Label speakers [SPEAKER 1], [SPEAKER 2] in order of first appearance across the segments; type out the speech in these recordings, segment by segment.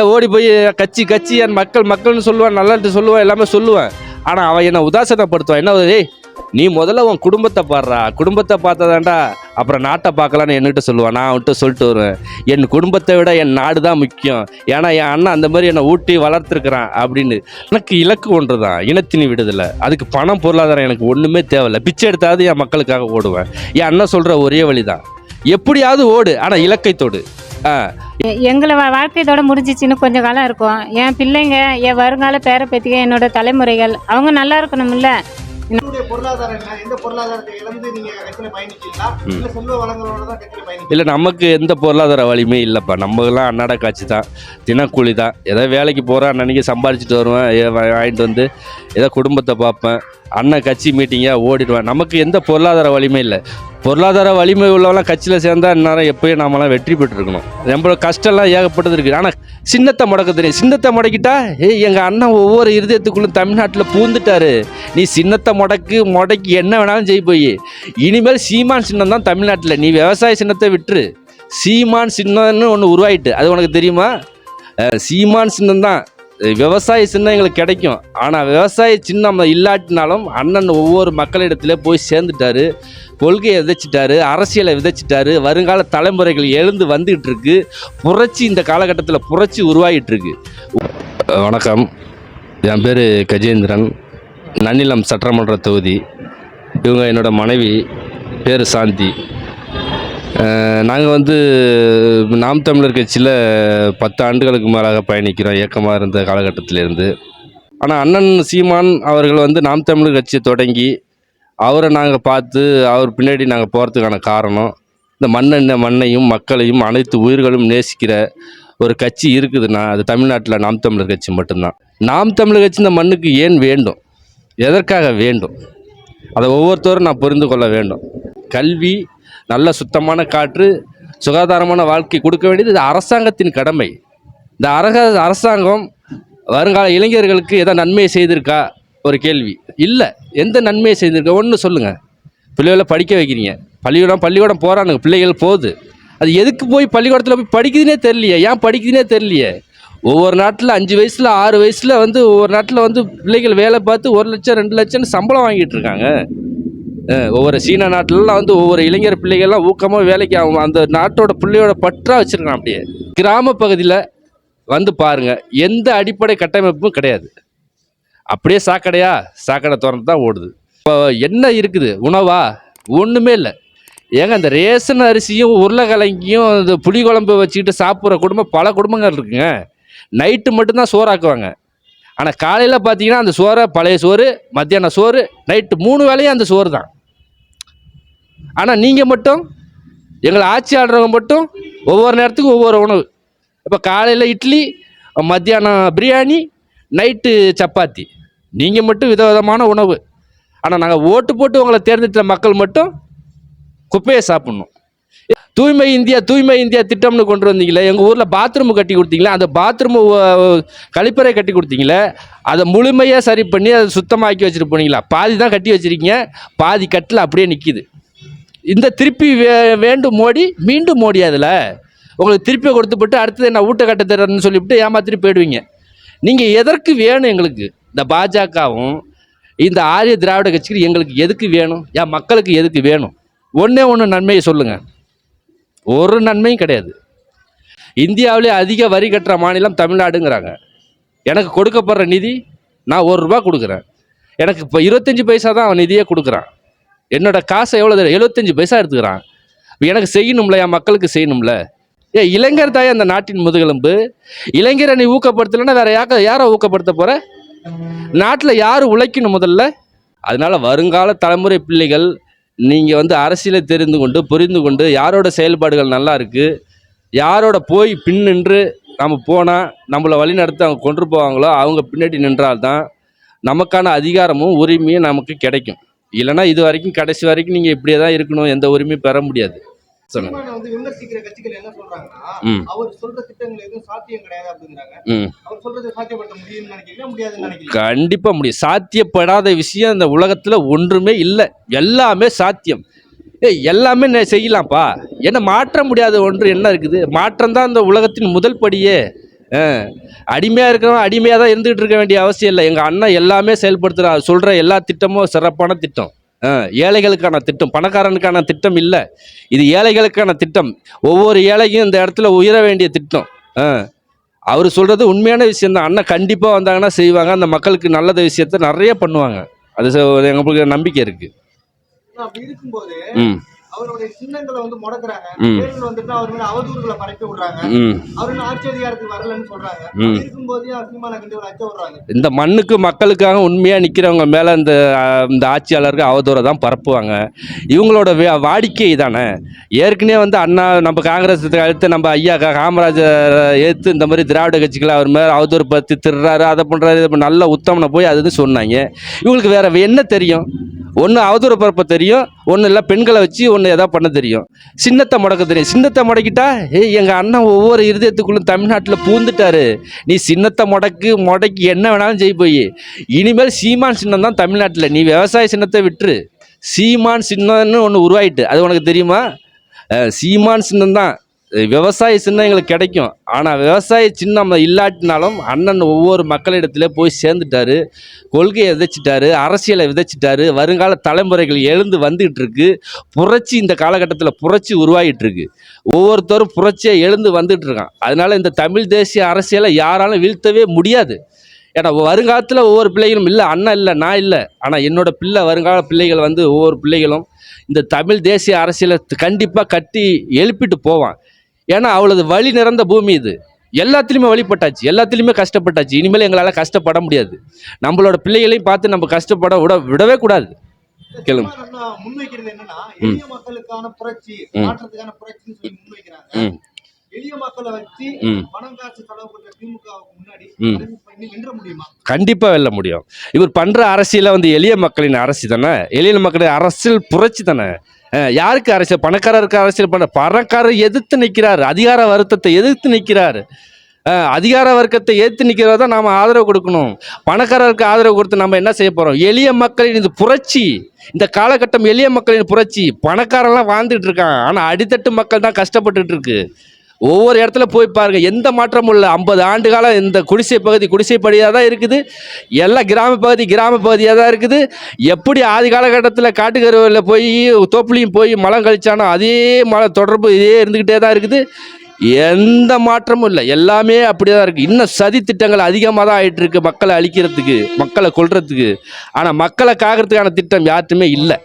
[SPEAKER 1] ஓடி போய் கட்சி கட்சி என் மக்கள் மக்கள்னு சொல்லுவான் நல்லாட்டு சொல்லுவான் எல்லாமே சொல்லுவேன். ஆனால் அவன் என்னை உதாசனப்படுத்துவான். என்ன ஏய் நீ முதல்ல உன் குடும்பத்தை பாடுறா. குடும்பத்தை பார்த்ததாண்டா அப்புறம் நாட்டை பார்க்கலான்னு என்கிட்ட சொல்லுவான். நான் அவன்கிட்ட சொல்லிட்டு வருவேன். என் குடும்பத்தை விட என் நாடு தான் முக்கியம். ஏன்னா என் அண்ணன் அந்த மாதிரி என்னை ஊட்டி வளர்த்துருக்குறான் அப்படின்னு. எனக்கு இலக்கு ஒன்று தான் இனத்தினி விடுதலை. அதுக்கு பணம் பொருளாதாரம் எனக்கு ஒன்றுமே தேவையில்ல. பிச்சை எடுத்தாவது என் மக்களுக்காக ஓடுவேன். என் அண்ணன் சொல்கிற ஒரே வழி தான் எப்படியாவது ஓடு. ஆனால் இலக்கைத்தோடு ஆ
[SPEAKER 2] எங்களை வாழ்க்கை இதோட முடிஞ்சிச்சின்னு கொஞ்சம் காலம் இருக்கும். என் பிள்ளைங்க என் வருங்கால பேர பேத்திக என்னோட தலைமுறைகள் அவங்க நல்லா இருக்கணும்ல.
[SPEAKER 3] இல்ல
[SPEAKER 1] நமக்கு எந்த பொருளாதார வலிமை இல்லைப்பா. நம்மலாம் அன்னாட காட்சி தான். தினக்கூலி தான். ஏதோ வேலைக்கு போகிறேன் அன்னன்னைக்கு சம்பாரிச்சிட்டு வருவேன் வாங்கிட்டு வந்து ஏதோ குடும்பத்தை பார்ப்பேன் அண்ணன் கட்சி மீட்டிங்காக ஓடிடுவேன். நமக்கு எந்த பொருளாதார வலிமை இல்லை. பொருளாதார வலிமை உள்ளவெல்லாம் கட்சியில் சேர்ந்தா இந்நேரம் எப்பயும் நாமெல்லாம் வெற்றி பெற்றுருக்கணும். ரொம்ப கஷ்டம்லாம் ஏகப்பட்டது இருக்குது. ஆனால் சின்னத்தை முடக்க தெரியும். சின்னத்தை முடக்கிட்டா ஏய் எங்கள் அண்ணன் ஒவ்வொரு இருதயத்துக்குள்ளும் தமிழ்நாட்டில் பூந்துட்டாரு. நீ சின்னத்தை முடக்கு முடக்கி என்ன வேணாலும் செய் போய். இனிமேல் சீமான் சின்னம் தான் தமிழ்நாட்டில். நீ விவசாய சின்னத்தை விட்டுரு. சீமான் சின்னம்னு ஒன்று உருவாயிட்டு. அது உனக்கு தெரியுமா? சீமான் சின்னம் தான். விவசாய சின்னம் எங்களுக்கு கிடைக்கும். ஆனால் விவசாய சின்னம் இல்லாட்டினாலும் அண்ணன் ஒவ்வொரு மக்களிடத்துல போய் சேர்ந்துட்டாரு. கொள்கையை விதைச்சிட்டாரு அரசியலை விதைச்சிட்டாரு. வருங்கால தலைமுறைகள் எழுந்து வந்துகிட்டு இருக்கு புரட்சி இந்த காலகட்டத்தில் புரட்சி உருவாகிட்டு இருக்கு வணக்கம். என் பேர் கஜேந்திரன். நன்னிலம் சட்டமன்ற தொகுதி. இவங்க என்னோட மனைவி பேர் சாந்தி. நாங்கள் வந்து நாம் தமிழர் கட்சியில் பத்து ஆண்டுகளுக்கு மேலாக பயணிக்கிறோம். இயக்கமாக இருந்த காலகட்டத்திலேருந்து. ஆனால் அண்ணன் சீமான் அவர்கள் வந்து நாம் தமிழர் கட்சியை தொடங்கி அவரை நாங்கள் பார்த்து அவர் பின்னாடி நாங்கள் போகிறதுக்கான காரணம் இந்த மண்ணெண்ண மண்ணையும் மக்களையும் அனைத்து உயிர்களும் நேசிக்கிற ஒரு கட்சி இருக்குதுன்னா அது தமிழ்நாட்டில் நாம் தமிழர் கட்சி மட்டும்தான். நாம் தமிழர் கட்சி இந்த மண்ணுக்கு ஏன் வேண்டும்? எதற்காக வேண்டும்? அதை ஒவ்வொருத்தரும் நான் புரிந்து கொள்ள வேண்டும். கல்வி நல்ல சுத்தமான காற்று சுகாதாரமான வாழ்க்கை கொடுக்க வேண்டியது இது அரசாங்கத்தின் கடமை. இந்த அரக அரசாங்கம் வருங்கால இளைஞர்களுக்கு எதாவது நன்மையை செய்திருக்கா? ஒரு கேள்வி. இல்லை. எந்த நன்மையை செய்திருக்கா? ஒன்று சொல்லுங்கள் பிள்ளைகளை படிக்க வைக்கிறீங்க. பள்ளிக்கூடம் பள்ளிக்கூடம் போகிறானுங்க பிள்ளைகள் போகுது. அது எதுக்கு போய் பள்ளிக்கூடத்தில் போய் படிக்குதுன்னே தெரியலையே. ஏன் படிக்குதுன்னே தெரியலையே? ஒவ்வொரு நாட்டில் அஞ்சு வயசில் ஆறு வயசில் வந்து ஒவ்வொரு நாட்டில் வந்து பிள்ளைகள் வேலை பார்த்து ஒரு லட்சம் ரெண்டு லட்சம்னு சம்பளம் வாங்கிட்டு இருக்காங்க. ஒவ்வொரு சீன நாட்டிலலாம் வந்து ஒவ்வொரு இளைஞர் பிள்ளைகள்லாம் ஊக்கமாக வேலைக்கு ஆகும். அந்த நாட்டோட பிள்ளையோட பற்றா வச்சுருக்கான் அப்படியே. கிராம பகுதியில் வந்து பாருங்க எந்த அடிப்படை கட்டமைப்பும் கிடையாது. அப்படியே சாக்கடையா சாக்கடை திறந்து தான் ஓடுது. இப்போ என்ன இருக்குது? உணவா? ஒன்றுமே இல்லை. ஏங்க அந்த ரேஷன் அரிசியும் உருளைக்கிழங்கையும் இந்த புளிக்குழம்பு வச்சுக்கிட்டு சாப்பிட்ற குடும்பம் பல குடும்பங்கள் இருக்குங்க. நைட்டு மட்டும்தான் சோறாக்குவாங்க. ஆனால் காலையில் பார்த்தீங்கன்னா அந்த சோறை பழைய சோறு மத்தியானம் சோறு நைட்டு மூணு வேளையும் அந்த சோறு தான். ஆனால் நீங்கள் மட்டும் எங்களை ஆட்சி ஆடுறவங்க மட்டும் ஒவ்வொரு நேரத்துக்கும் ஒவ்வொரு உணவு. இப்போ காலையில் இட்லி மத்தியானம் பிரியாணி நைட்டு சப்பாத்தி. நீங்கள் மட்டும் விதவிதமான உணவு. ஆனால் நாங்கள் ஓட்டு போட்டு உங்களை தேர்ந்தெடுத்த மக்கள் மட்டும் குப்பையை சாப்பிட்ணும். தூய்மை இந்தியா தூய்மை இந்தியா திட்டம்னு கொண்டு வந்தீங்களே எங்கள் ஊரில் பாத்ரூம் கட்டி கொடுத்தீங்களே அந்த பாத்ரூம் கழிப்பறை கட்டி கொடுத்தீங்களே அதை முழுமையாக சரி பண்ணி அதை சுத்தமாக்கி வச்சுட்டு போனீங்களா? பாதி தான் கட்டி வச்சுருக்கீங்க பாதி கட்டில் அப்படியே நிற்கிது இந்த திருப்பி வே வேண்டும் மோடி மீண்டும் மோடி அதில். உங்களுக்கு திருப்பி கொடுத்துப்பட்டு அடுத்தது என்ன ஊட்ட கட்ட தரேன்னு சொல்லிவிட்டு ஏமாத்திட்டு போயிடுவீங்க. நீங்கள் எதற்கு வேணும் எங்களுக்கு? இந்த பாஜகவும் இந்த ஆரிய திராவிட கட்சிக்கு எங்களுக்கு எதுக்கு வேணும்? என் மக்களுக்கு எதுக்கு வேணும்? ஒன்றே ஒன்று நன்மையை சொல்லுங்கள் ஒரு நன்மையும் கிடையாது. இந்தியாவிலே அதிக வரி கட்டுற மாநிலம் தமிழ்நாடுங்கிறாங்க. எனக்கு கொடுக்கப்படுற நிதி நான் ஒரு ரூபா கொடுக்குறேன். எனக்கு இப்போ இருபத்தஞ்சி பைசா தான் அவன் நிதியே கொடுக்குறான். என்னோடய காசை எவ்வளோ தெரியும் எழுபத்தஞ்சி பைசா எடுத்துக்கிறான். எனக்கு செய்யணும்ல என் மக்களுக்கு செய்யணும்ல? ஏ இளைஞர் தாயே அந்த நாட்டின் முதுகெலும்பு? இளைஞரை நீ ஊக்கப்படுத்தலைன்னா வேற யாக்க யாரை ஊக்கப்படுத்த போகிற நாட்டில் யார் உழைக்கணும் முதல்ல? அதனால் வருங்கால தலைமுறை பிள்ளைகள் நீங்கள் வந்து அரசியலை தெரிந்து கொண்டு புரிந்து கொண்டு யாரோட செயல்பாடுகள் நல்லா இருக்குது யாரோட போய் பின் நின்று நம்ம போனால் நம்மளை வழி நடத்தி அவங்க கொண்டு போவாங்களோ அவங்க பின்னாடி நின்றால்தான் நமக்கான அதிகாரமும் உரிமையும் நமக்கு கிடைக்கும். இல்லைன்னா இது வரைக்கும் கடைசி வரைக்கும் நீங்கள் இப்படியே தான் இருக்கணும் எந்த உரிமையும் பெற முடியாது.
[SPEAKER 3] சீமானை வந்து விமர்சிக்கிற கட்சிகள் என்ன சொல்றாங்கன்னா
[SPEAKER 1] ம்.
[SPEAKER 3] அவர் சொல்ற திட்டங்கள் எதுவும் சாத்தியம் கிடையாது அப்படிங்கிறாங்க.
[SPEAKER 1] ம்.
[SPEAKER 3] அவர் சொல்றதை சாத்தியப்படுத்த முடியும்னு நினைக்கிறீங்களா முடியாதுன்னு நினைக்கிறீங்க
[SPEAKER 1] கண்டிப்பாக முடியும். சாத்தியப்படாத விஷயம் இந்த உலகத்தில் ஒன்றுமே இல்லை. எல்லாமே சாத்தியம். ஏய் எல்லாமே செய்யலாம்ப்பா. என்ன மாற்ற முடியாத ஒன்று என்ன இருக்குது? மாற்றம் தான் இந்த உலகத்தின் முதல் படியே. அடிமையாக இருக்கிறவன் அடிமையாக தான் இருந்துகிட்டு இருக்க வேண்டிய அவசியம் இல்லை. எங்கள் அண்ணன் எல்லாமே செயல்படுத்துகிறார் சொல்கிற எல்லா திட்டமும் சிறப்பான திட்டம். ஏழைகளுக்கான திட்டம் பணக்காரனுக்கான திட்டம் இல்லை. இது ஏழைகளுக்கான திட்டம். ஒவ்வொரு ஏழைக்கும் இந்த இடத்துல உயர வேண்டிய திட்டம். அவர் சொல்கிறது உண்மையான விஷயம் தான். அண்ணன் கண்டிப்பாக வந்தாங்கன்னா செய்வாங்க. அந்த மக்களுக்கு நல்லத விஷயத்த நிறைய பண்ணுவாங்க. அது எங்களுக்கு நம்பிக்கை இருக்குது ம்.
[SPEAKER 3] அவருடைய சின்னங்களை வந்து முடக்குறாங்க. தேர்தல் வந்துட்டு அவர் மேல அவதூறுகளை பரப்பி விடுறாங்க. அவர் ஆட்சி அதிகாரத்துக்கு வரலன்னு சொல்றாங்க. இருக்கும்போதே அசிங்கமான கண்டு ஒரு அச்சம் விடுறாங்க?
[SPEAKER 1] இந்த மண்ணுக்கு மக்களுக்காக உண்மையாக நிற்கிறவங்க மேலே இந்த இந்த ஆட்சியாளருக்கு அவதூறை தான் பரப்புவாங்க. இவங்களோட வாடிக்கை தானே ஏற்கனவே வந்து அண்ணா நம்ம காங்கிரஸ் அடுத்து நம்ம ஐயா காமராஜர் ஏற்று இந்த மாதிரி திராவிட கட்சிகளை அவர் மேலே அவதூறு பற்றி திருறாரு அதை பண்ணுறாரு இது நல்ல உத்தமனை போய் அது சொன்னாங்க. இவங்களுக்கு வேற என்ன தெரியும்? ஒன்று அவதூறு பரப்ப தெரியும் ஒன்று இல்லை பெண்களை வச்சு ஒன்று எதாவது பண்ண தெரியும். சின்னத்தை முடக்க தெரியும். சின்னத்தை முடக்கிட்டா ஏய் எங்கள் அண்ணன் ஒவ்வொரு இருதயத்துக்குள்ளும் தமிழ்நாட்டில் பூந்துட்டாரு. நீ சின்னத்தை முடக்கு முடக்கி என்ன வேணாலும் செய்ய போய். இனிமேல் சீமான் சின்னம் தான் தமிழ்நாட்டில். நீ விவசாய சின்னத்தை விட்டுரு. சீமான் சின்னம்னு ஒன்று உருவாயிட்டு. அது உனக்கு தெரியுமா? சீமான் சின்னம் தான். விவசாய சின்னம் எங்களுக்கு கிடைக்கும். ஆனால் விவசாய சின்னம் இல்லாட்டினாலும் அண்ணன் ஒவ்வொரு மக்களிடத்துல போய் சேர்ந்துட்டாரு. கொள்கையை விதைச்சிட்டாரு அரசியலை விதைச்சிட்டாரு. வருங்கால தலைமுறைகள் எழுந்து வந்துகிட்டு இருக்கு புரட்சி இந்த காலகட்டத்தில் புரட்சி உருவாகிட்டு இருக்கு ஒவ்வொருத்தரும் புரட்சியை எழுந்து வந்துட்டு இருக்கான் அதனால இந்த தமிழ் தேசிய அரசியலை யாராலும் வீழ்த்தவே முடியாது. ஏன்னா வருங்காலத்தில் ஒவ்வொரு பிள்ளைகளும் இல்லை அண்ணன் இல்லை நான் இல்லை. ஆனால் என்னோட பிள்ளை வருங்கால பிள்ளைகள் வந்து ஒவ்வொரு பிள்ளைகளும் இந்த தமிழ் தேசிய அரசியலை கண்டிப்பாக கட்டி எழுப்பிட்டு போவான். ஏன்னா அவளது வழி நிறந்த பூமி இது. எல்லாத்துலேயுமே வழிபட்டாச்சு. எல்லாத்துலேயுமே கஷ்டப்பட்டாச்சு. இனிமேல் எங்களால் கஷ்டப்பட முடியாது. நம்மளோட பிள்ளைகளையும் பார்த்து நம்ம கஷ்டப்பட விட விடவே கூடாது. கேளுங்க.
[SPEAKER 3] பண்ற
[SPEAKER 1] கண்டிப்பாக வெல்ல முடியும். இவர் பண்ணுற அரசியல வந்து எளிய மக்களின் அரசு தானே எளிய மக்களின் அரசியல் புரட்சி தானே? யாருக்கு அரசியல்? பணக்காரருக்கு அரசியல் பண்ண பணக்காரர் எதிர்த்து நிற்கிறார் அதிகார வருத்தத்தை எதிர்த்து நிற்கிறார் அதிகார வர்க்கத்தை ஏற்று நிற்கிறதா தான் நாம் ஆதரவு கொடுக்கணும். பணக்காரருக்கு ஆதரவு கொடுத்து நம்ம என்ன செய்ய போகிறோம் எளிய மக்களின் இது புரட்சி. இந்த காலகட்டம் எளிய மக்களின் புரட்சி. பணக்காரெல்லாம் வாழ்ந்துட்டு இருக்கான். ஆனால் அடித்தட்டு மக்கள் தான் கஷ்டப்பட்டுட்டு இருக்கு. ஒவ்வொரு இடத்துல போய் பாருங்க எந்த மாற்றமும் இல்லை. ஐம்பது ஆண்டு காலம் இந்த குடிசை பகுதி குடிசை பகுதியாக தான் இருக்குது. எல்லாம் கிராம பகுதி கிராம பகுதியாக தான் இருக்குது. எப்படி ஆதி காலகட்டத்தில் காட்டுக்கருவில் போய் தோப்புலையும் போய் மலம் கழிச்சானோ அதே மலை தொடர்பு இதே இருந்துக்கிட்டே தான் இருக்குது. எந்த மாற்றமும் இல்லை. எல்லாமே அப்படியே தான் இருக்குது இன்னும் சதி திட்டங்கள் அதிகமாக தான் ஆயிட்டு இருக்கு மக்களை அழிக்கிறதுக்கு மக்களை கொல்றதுக்கு. ஆனால் மக்களை காக்கிறதுக்கான திட்டம் யார்ட்டுமே இல்லை.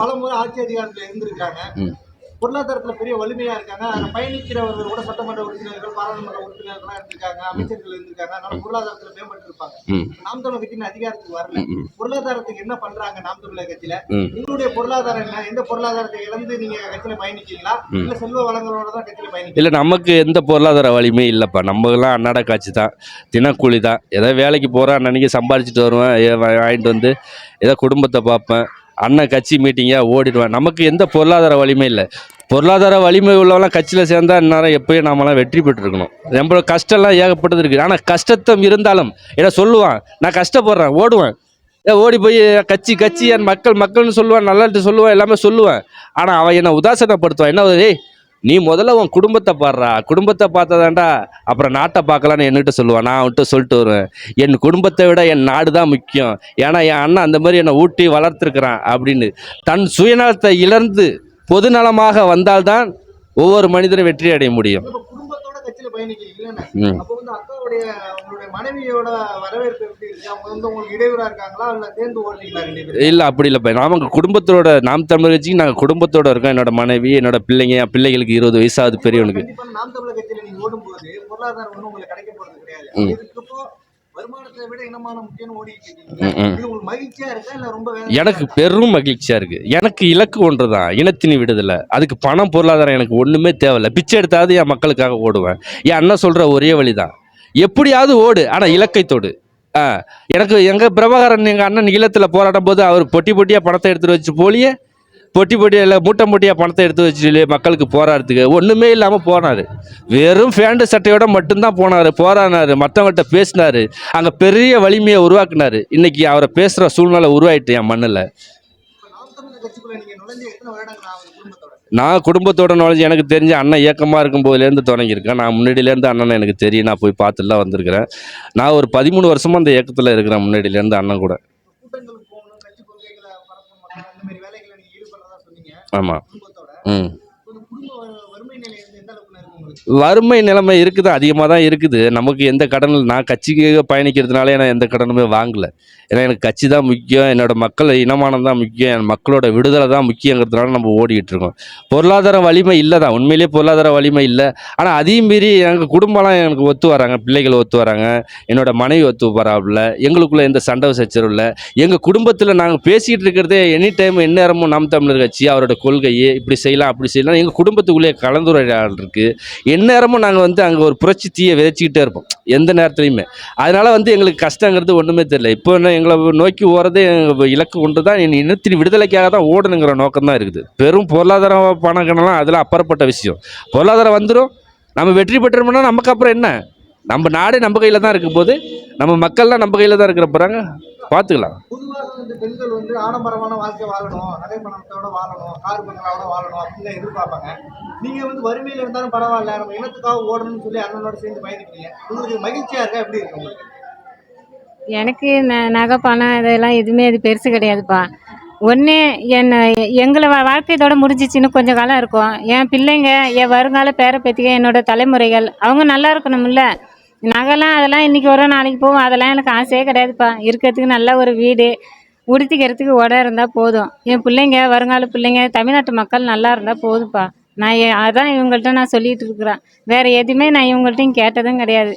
[SPEAKER 3] பல முறை ஆட்சி அதிகாரத்துல இருந்திருக்காங்க.
[SPEAKER 1] ம்.
[SPEAKER 3] பொருளாதாரத்துல பெரிய வலிமையா இருக்காங்க. ஆனா பயணிக்கிறவர்கள் கூட சட்டமன்ற உறுப்பினர்கள் பாராளுமன்ற உறுப்பினர்களா இருந்திருக்காங்க. அமைச்சர்கள் இருந்திருக்காங்க. அதனால பொருளாதாரத்துல மேம்பட்டு இருப்பாங்க. நாம் தமிழர் கட்சியின் அதிகாரத்துக்கு வரல. பொருளாதாரத்துக்கு என்ன பண்றாங்க நாம் தமிழர் கட்சியில? உங்களுடைய பொருளாதாரம் என்ன? எந்த பொருளாதாரத்தை இழந்து நீங்க கட்சியில பயணிக்கிறீங்களா?
[SPEAKER 1] ம்.
[SPEAKER 3] இல்ல செல்வ வளங்களோட தான் கட்சியில பயணிக்கிறீங்க
[SPEAKER 1] இல்லை நமக்கு எந்த பொருளாதார வலிமை இல்லைப்பா. நம்மலாம் அன்னாட காட்சி தான். தினக்கூலி தான். ஏதோ வேலைக்கு போகிறேன் அன்னன்னைக்கு சம்பாரிச்சிட்டு வருவேன். வாங்கிட்டு வந்து ஏதோ குடும்பத்தை பார்ப்பேன். அண்ணன் கட்சி மீட்டிங்காக ஓடிடுவேன். நமக்கு எந்த பொருளாதார வலிமை இல்லை. பொருளாதார வலிமை உள்ளவெல்லாம் கட்சியில் சேர்ந்தா இந்நேரம் எப்பயும் நாமெல்லாம் வெற்றி பெற்றுருக்கணும். நம்ம கஷ்டம்லாம் ஏகப்பட்டது இருக்குது ஆனால் கஷ்டத்தம் இருந்தாலும் என்ன சொல்லுவான் நான் கஷ்டப்படுறேன் ஓடுவேன். ஓடி போய் கட்சி கட்சி என் மக்கள் மக்கள்னு சொல்லுவான் நல்லாட்டு சொல்லுவான் எல்லாமே சொல்லுவேன். ஆனால் அவன் என்னை உதாசனப்படுத்துவான். என்ன ஏய் நீ முதல்ல உன் குடும்பத்தை பாடுறா. குடும்பத்தை பார்த்ததாண்டா அப்புறம் நாட்டை பார்க்கலான்னு என்கிட்ட சொல்லுவான் நான் அவன்கிட்ட சொல்லிட்டு வருவேன். என் குடும்பத்தை விட என் நாடு தான் முக்கியம். ஏன்னா என் அண்ணன் அந்த மாதிரி என்னை ஊட்டி வளர்த்துருக்குறான் அப்படின்னு. தன் சுயநலத்தை இழந்து பொதுநலமாக வந்தால்தான் ஒவ்வொரு மனிதனும் வெற்றி அடைய முடியும்.
[SPEAKER 3] கட்சியில பயணிக்கிறீங்களா
[SPEAKER 1] ம்.
[SPEAKER 3] அப்போ வந்து அக்காவுடைய உங்களுடைய மனைவியோட வரவேற்பு எப்படி இருக்கு? அவங்க வந்து உங்களுக்கு இடையூறா இருக்காங்களா? இல்ல சேர்ந்து ஓடுறீங்களா ரெண்டு பேரும்?
[SPEAKER 1] இல்லை அப்படி இல்லை நாம குடும்பத்தோட நாம் தமிழர் கட்சிக்கு நாங்கள் குடும்பத்தோட இருக்கோம். என்னோட மனைவி என்னோட பிள்ளைங்க பிள்ளைகளுக்கு இருபது வயசாகுது பெரியவனுக்கு.
[SPEAKER 3] நாம் தமிழர் கட்சியில நீங்க ஓடும்போது பொருளாதாரம் ஒன்றும் உங்களுக்கு கிடைக்க போறது கிடையாது.
[SPEAKER 1] ம்.
[SPEAKER 3] இதுக்கப்போ வருமானத்தை விட இனமான முக்கியம் ஓடிட்டு இருக்கீங்க
[SPEAKER 1] ம், ம்.
[SPEAKER 3] இது உங்களுக்கு மகிழ்ச்சியா இருக்கா
[SPEAKER 1] எனக்கு? பெரும் எனக்கு இலக்கு ஒன்று தான் இனத்தினி விடுதலை அதுக்கு பணம் பொருளாதாரம் எனக்கு ஒன்றுமே தேவையில்ல பிச்சை எடுத்தாவது என் மக்களுக்காக ஓடுவேன் என் அண்ணன் சொல்கிற ஒரே வழி தான் எப்படியாவது ஓடு ஆனால் இலக்கை தொடு எனக்கு எங்கள் பிரபாகரன் எங்கள் அண்ணன் ஈழத்தில் போராடும் போது அவர் பொட்டி பொட்டியாக பணத்தை எடுத்துகிட்டு வச்சு போலியே பொட்டி பொட்டியில் மூட்டை மூட்டையாக பணத்தை எடுத்து வச்சு மக்களுக்கு போராடுறதுக்கு ஒன்றுமே இல்லாமல் போனார். வெறும் ஃபேண்டு சட்டையோட மட்டும்தான் போனார். போராடினார். மற்றவங்கள்ட்ட பேசினார். அங்கே பெரிய வலிமையை உருவாக்குனார். இன்றைக்கி அவரை பேசுகிற சூழ்நிலை உருவாயிட்டு என் மண்ணில். நான் குடும்பத்தோட நுழைஞ்சு எனக்கு தெரிஞ்ச அண்ணன் இயக்கமாக இருக்கும் போதுலேருந்து தொடங்கியிருக்கேன். நான் முன்னாடியிலேருந்து அண்ணனை எனக்கு தெரியும். நான் போய் பார்த்துலாம் வந்திருக்கிறேன். நான் ஒரு பதிமூணு வருஷமாக அந்த இயக்கத்தில் இருக்கிறேன். முன்னாடியிலேருந்து அண்ணன் கூட. ஆமாம் ம்.
[SPEAKER 3] வறுமை
[SPEAKER 1] நிலைமை இருக்குது? அதிகமாக தான் இருக்குது. நமக்கு எந்த கடனும் நான் கட்சிக்கு பயணிக்கிறதுனால நான் எந்த கடனுமே வாங்கலை. ஏன்னா எனக்கு கட்சி தான் முக்கியம் என்னோட மக்கள் இனமானம் தான் முக்கியம் என் மக்களோட விடுதலை தான் முக்கியங்கிறதுனால நம்ம ஓடிக்கிட்டு இருக்கோம். பொருளாதார வலிமை இல்லை தான் உண்மையிலேயே பொருளாதார வலிமை இல்லை. ஆனால் அதையும் மீறி எங்கள் குடும்பம்லாம் எனக்கு ஒத்து வராங்க. பிள்ளைகள் ஒத்து வராங்க. என்னோட மனைவி ஒத்து வராப்புல எங்களுக்குள்ளே எந்த சண்டை சச்சரவு இல்லை. எங்கள் குடும்பத்தில் நாங்கள் பேசிக்கிட்டு இருக்கிறதே எனி டைம் எந்நேரமும் நாம் தமிழர் கட்சி அவரோட கொள்கையை இப்படி செய்யலாம் அப்படி செய்யலாம். எங்கள் குடும்பத்துக்குள்ளேயே கலந்துரையாடல் இருக்குது எந்நேரமும் நாங்கள் வந்து அங்கே ஒரு புரட்சி தீயை விதைச்சிக்கிட்டே இருப்போம். எந்த நேரத்துலையுமே. அதனால் வந்து எங்களுக்கு கஷ்டங்கிறது ஒன்றுமே தெரியல. இப்போ என்ன எங்களை நோக்கி ஓடுறதே எங்கள் இலக்கு கொண்டு தான் இனி இனத்தின் விடுதலைக்காக தான் ஓடணுங்கிற நோக்கம் தான் இருக்குது. பெரும் பொருளாதார பணக்கணலாம் அதெல்லாம் அப்பாற்பட்ட விஷயம். பொருளாதாரம் வந்துடும் நம்ம வெற்றி பெற்றோம்னா நமக்கு அப்புறம் என்ன? நம்ம நாடே நம்ம கையில் தான் இருக்க போது நம்ம மக்கள்லாம் நம்ம கையில் தான் இருக்கிற போகிறாங்க பார்த்துக்கலாம்.
[SPEAKER 3] பொதுவாக வந்து பெண்கள் வந்து ஆடம்பரமான வாழ்க்கை வாழணும் நகை பணத்தோட வாழணும் கார் பங்களாவோட வாழணும் அப்படின்னு எதிர்பார்ப்பாங்க. நீங்க வந்து வறுமையில இருந்தாலும் பரவாயில்ல நம்ம இனத்துக்காக ஓடணும்னு சொல்லி அண்ணனோட சேர்ந்து பயணிக்கிறீங்க உங்களுக்கு மகிழ்ச்சியா இருக்கா? எப்படி இருக்கு உங்களுக்கு?
[SPEAKER 2] எனக்கு ந நகை பணம் இதெல்லாம் எதுவுமே அது பெருசு கிடையாதுப்பா. ஒன்று என்னை எங்களை வா- வாழ்க்கை இதோட முடிஞ்சிச்சின்னு கொஞ்சம் காலம் இருக்கும். என் பிள்ளைங்க என் வருங்கால பேர பேத்திக என்னோட தலைமுறைகள் அவங்க நல்லா இருக்கணும்ல. நகைலாம் அதெல்லாம் இன்றைக்கி வரும் நாளைக்கு போவோம் அதெல்லாம் எனக்கு ஆசையே கிடையாதுப்பா. இருக்கிறதுக்கு நல்ல ஒரு வீடு. உடுத்திக்கிறதுக்கு உடம் இருந்தால் போதும். என் பிள்ளைங்க வருங்கால பிள்ளைங்க தமிழ்நாட்டு மக்கள் நல்லா இருந்தால் போதும்ப்பா நான் அதான் இவங்கள்ட்ட நான் சொல்லிகிட்டு இருக்கிறேன். வேறு எதுவுமே நான் இவங்கள்ட்டையும் கேட்டதும் கிடையாது.